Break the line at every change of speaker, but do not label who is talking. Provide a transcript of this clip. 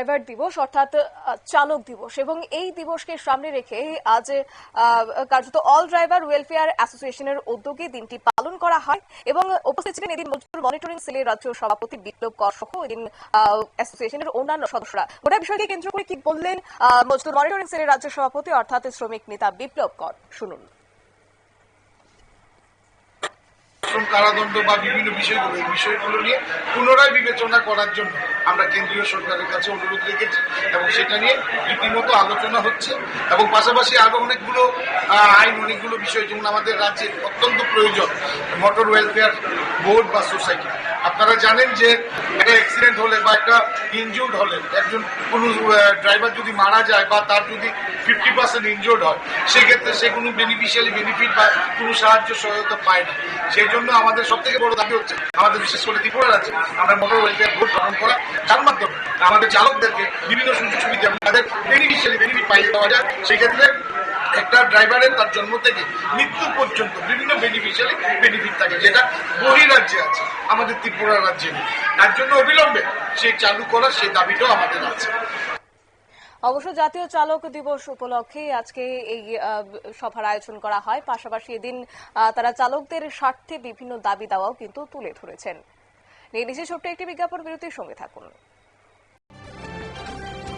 Driver দিবস অর্থাৎ চালক দিবস। এবং এই দিবসকে সামনে রেখে আজ কার্যত অল ড্রাইভার ওয়েলফেয়ার অ্যাসোসিয়েশনের উদ্যোগে দিনটি পালন করা হয় এবং উপস্থিত ছিলেন এদিন মনিটরিং সেলের রাজ্য সভাপতি বিপ্লব কর সহ এদিন অ্যাসোসিয়েশনের অন্যান্য সদস্যরা। গোটা বিষয়কে কেন্দ্র করে কি বললেন আহ, মজদুর মনিটরিং সেলের রাজ্য সভাপতি অর্থাৎ শ্রমিক নেতা বিপ্লব কর? শুনুন।
শ্রম কারাদণ্ড বা বিভিন্ন বিষয়গুলো, এই বিষয়গুলো নিয়ে পুনরায় বিবেচনা করার জন্য আমরা কেন্দ্রীয় সরকারের কাছে অনুরোধ রেখেছি এবং সেটা নিয়ে রীতিমতো আলোচনা হচ্ছে এবং পাশাপাশি আরও অনেকগুলো আইন, অনেকগুলো বিষয়, যেমন আমাদের রাজ্যে অত্যন্ত প্রয়োজন, মোটর ওয়েলফেয়ার বোর্ড বা সোসাইটি। আপনারা জানেন যে একটা অ্যাক্সিডেন্ট হলে বা একটা ইনজুর্ড হলে, একজন কোনো ড্রাইভার যদি মারা যায় বা তার যদি ফিফটি পার্সেন্ট ইনজুর্ড হয়, সেক্ষেত্রে সে কোনো বেনিফিশিয়ালি বেনিফিট বা কোনো সাহায্য সহায়তা পায় না। সেই জন্য আমাদের সব থেকে বড় দাবি হচ্ছে, আমাদের বিশেষ করে ত্রিপুরা রাজ্যে আমরা মোটর ওয়েলফেয়ার বোর্ড গঠন করা যার মাধ্যমে আমাদের চালকদেরকে বিভিন্ন সুযোগ সুবিধা তাদের বেনিফিশিয়ালি বেনিফিট পাইয়ে দেওয়া যায়। সেক্ষেত্রে একটা ড্রাইভারের তার জন্ম থেকে মৃত্যু পর্যন্ত বিভিন্ন বেনিফিশিয়ালি বেনিফিট থাকে, যেটা বহিরাজ্যে আছে, আমাদের ত্রিপুরা রাজ্যে নেই। তার জন্য অবিলম্বে সেই চালু করা সেই দাবিটাও আমাদের আছে।
অবশ্য জাতীয় চালক দিবস উপলক্ষে আজকে এই সভার আয়োজন করা হয়। পাশাপাশি এদিন তারা চালকদের স্বার্থে বিভিন্ন দাবি দাওয়াও কিন্তু তুলে ধরেছেন। নিয়ে ছোট্ট একটি বিজ্ঞাপন বিরতির সঙ্গে থাকুন।